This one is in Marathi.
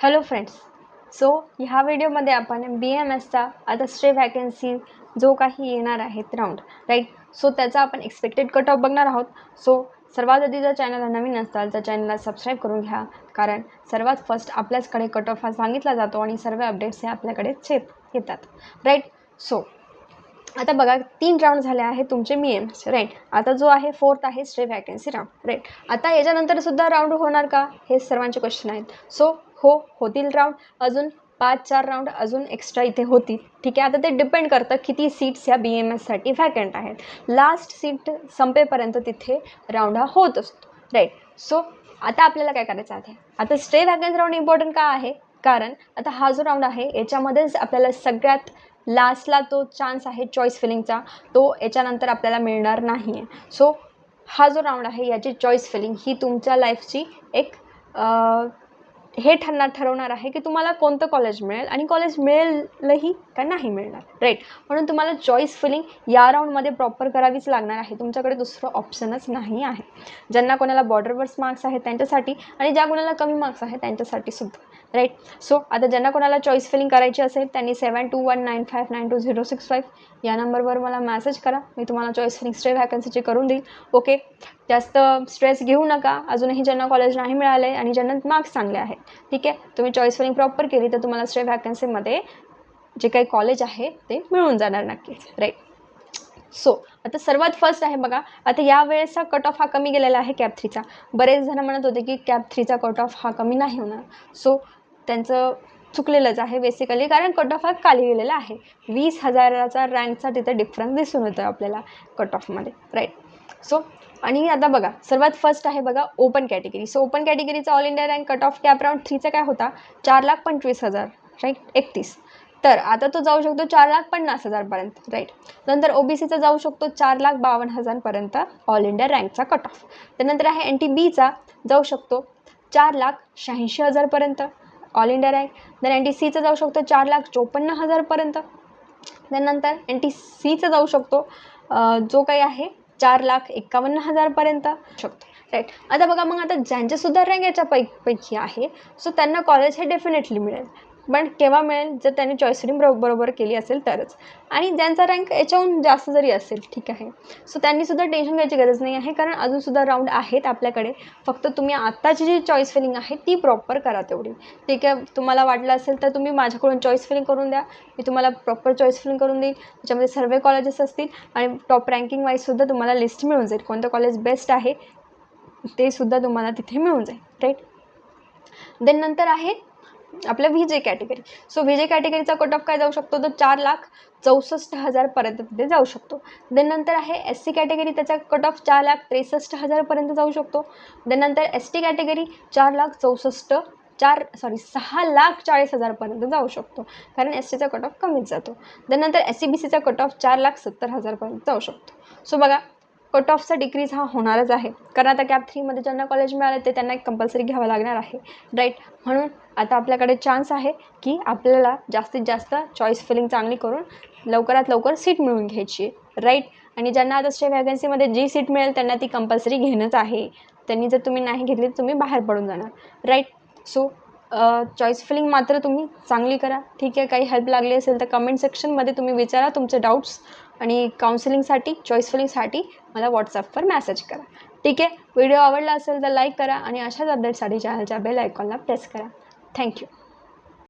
हॅलो फ्रेंड्स सो ह्या व्हिडिओमध्ये आपण बी एम एसचा आता स्ट्रे वॅकन्सी जो काही येणार आहेत राऊंड राईट सो त्याचा आपण एक्सपेक्टेड कट ऑफ बघणार आहोत. सो सर्वात आधी जर चॅनलला नवीन असाल तर चॅनलला सबस्क्राईब करून घ्या. कारण सर्वात फर्स्ट आपल्याचकडे कट ऑफ हा सांगितला जातो आणि सर्व अपडेट्स हे आपल्याकडेच येत येतात. राईट सो आता बघा तीन राऊंड झाले आहे तुमचे मी एम्स राईट आता जो आहे फोर्थ आहे स्ट्रे वॅकन्सी राऊंड राईट आता याच्यानंतर सुद्धा राऊंड होणार का? हे सर्वांचे क्वेश्चन आहेत. सो हो होतील राऊंड अजून पाच चार राऊंड अजून एक्स्ट्रा इथे होतील. ठीक आहे आता ते डिपेंड करतं किती सीट्स ह्या बी एम एससाठी व्हॅकंट आहेत. लास्ट सीट संपेपर्यंत तिथे राऊंड हा होत असतो. राईट सो आता आपल्याला काय करायचं आहे? आता स्टे वॅकन्सी राऊंड इम्पॉर्टंट का आहे? कारण आता हा जो राऊंड आहे याच्यामध्येच आपल्याला सगळ्यात लास्टला तो चान्स आहे चॉईस फिलिंगचा तो याच्यानंतर आपल्याला मिळणार नाही आहे सो हा जो राऊंड आहे याची चॉईस फिलिंग ही तुमच्या लाईफची एक हे ठरणार ठरवणार आहे की तुम्हाला कोणतं कॉलेज मिळेल आणि कॉलेज मिळेलही का नाही मिळणार? राईट म्हणून तुम्हाला चॉईस फिलिंग या राऊंडमध्ये प्रॉपर करावीच लागणार आहे. तुमच्याकडे दुसरं ऑप्शनच नाही आहे. ज्यांना कोणाला बॉर्डरवर्स मार्क्स आहेत त्यांच्यासाठी आणि ज्या कोणाला कमी मार्क्स आहेत त्यांच्यासाठी सुद्धा. राईट सो आता ज्यांना कोणाला चॉईस फिलिंग करायची असेल त्यांनी seven two one nine five nine two zero six five या नंबरवर मला मॅसेज करा. मी तुम्हाला चॉईस फिलिंग स्टे व्हॅकन्सीची करून देईल. ओके जास्त स्ट्रेस घेऊ नका. अजूनही ज्यांना कॉलेज नाही मिळालं आहे आणि ज्यांना मार्क्स चांगले आहेत. ठीक आहे? तुम्ही चॉईस फिलिंग प्रॉपर केली तर तुम्हाला स्टे व्हॅकन्सीमध्ये जे काही कॉलेज आहे ते मिळून जाणार नक्कीच. राईट सो आता सर्वात फर्स्ट आहे बघा. आता या वेळेचा कट ऑफ हा कमी गेलेला आहे कॅप थ्रीचा बरेच जण म्हणत होते की कॅप थ्रीचा कट ऑफ हा कमी नाही होणार. सो त्यांचं चुकलेलंच आहे बेसिकली कारण कट ऑफ हा खाली गेलेला आहे. वीस हजाराचा रँकचा तिथे डिफरन्स दिसून येतो आपल्याला कट ऑफमध्ये राईट सो आणि आता बघा सर्वात फर्स्ट आहे बघा open category so open कॅटेगरीचा all India rank cut off cap round थ्रीचा काय होता? चार लाख पंचवीस हजार राईट एकतीस. तर आता तो जाऊ शकतो चार लाख पन्नास हजारपर्यंत राईट नंतर ओ बी सीचा जाऊ शकतो चार लाख बावन्न हजारपर्यंत ऑल इंडिया रँकचा कट ऑफ त्यानंतर आहे एन टी बीचा जाऊ शकतो चार लाख शहाऐंशी हजारपर्यंत all India rank then N T सीचं जाऊ शकतो चार लाख चोपन्न हजारपर्यंत त्यानंतर एन टी सीचं जाऊ शकतो जो काही आहे चार लाख एकावन्न हजारपर्यंत शकतो. राईट आता बघा मग आता ज्यांच्यासुद्धा रँक याच्या पै पैकी आहे सो त्यांना कॉलेज हे डेफिनेटली मिळेल. पण केव्हा मिळेल जर त्यांनी चॉईस बरो बरोबर केली असेल तरच. आणि ज्यांचा रँक याच्याहून जास्त जरी असेल ठीक आहे. सो त्यांनीसुद्धा टेन्शन घ्यायची गरज नाही आहे कारण अजूनसुद्धा राऊंड आहेत आपल्याकडे. फक्त तुम्ही आत्ताची जी चॉईस फिलिंग आहे ती प्रॉपर करा तेवढी. ठीक आहे? तुम्हाला वाटलं असेल तर तुम्ही माझ्याकडून चॉईस फिलिंग करून द्या. मी तुम्हाला प्रॉपर चॉईस फिलिंग करून देईल त्याच्यामध्ये सर्व कॉलेजेस असतील आणि टॉप रँकिंग वाईजसुद्धा तुम्हाला लिस्ट मिळून जाईल. कोणतं कॉलेज बेस्ट आहे ते सुद्धा तुम्हाला तिथे मिळून जाईल. राईट देन नंतर आहे आपलं V J category so V J कॅटेगरीचा cut off काय जाऊ शकतो? तर चार लाख चौसष्ट हजारपर्यंत तिथे जाऊ शकतो. देन नंतर आहे एस सी कॅटेगरी त्याचा कट ऑफ चार लाख त्रेसष्ट हजारपर्यंत जाऊ शकतो. देन नंतर एस टी कॅटेगरी चार लाख चौसष्ट चार सॉरी सहा लाख चाळीस हजारपर्यंत जाऊ शकतो. कारण एस टीचा कट ऑफ कमीच जातो. देन नंतर एस सी बी सीचा कट ऑफ चार लाख सत्तर हजारपर्यंत जाऊ शकतो. सो बघा कट ऑफचा डिक्रीज हा होणारच आहे. कारण आता कॅप थ्रीमध्ये ज्यांना कॉलेज मिळालं ते त्यांना एक कंपल्सरी घ्यावं लागणार आहे. राईट म्हणून आता आपल्याकडे चान्स आहे की आपल्याला जास्तीत जास्त चॉईस फिलिंग चांगली करून लवकरात लवकर सीट मिळवून घ्यायची राईट आणि ज्यांना आता स्टे वॅकन्सीमध्ये जी सीट मिळेल त्यांना ती कंपल्सरी घेणंच आहे. त्यांनी जर तुम्ही नाही घेतली तर तुम्ही बाहेर पडून जाणार. राईट सो चॉईस फिलिंग मात्र तुम्ही चांगली करा. ठीक आहे काही हेल्प लागली असेल तर कमेंट सेक्शनमध्ये तुम्ही विचारा तुमचे डाऊट्स आणि काउन्सिलिंगसाठी चॉईस फिलिंगसाठी मला व्हॉट्सअपवर मॅसेज करा. ठीक आहे व्हिडिओ आवडला असेल तर लाईक करा आणि अशाच अपडेटसाठी चॅनलच्या बेल आयकॉनला प्रेस करा. थँक्यू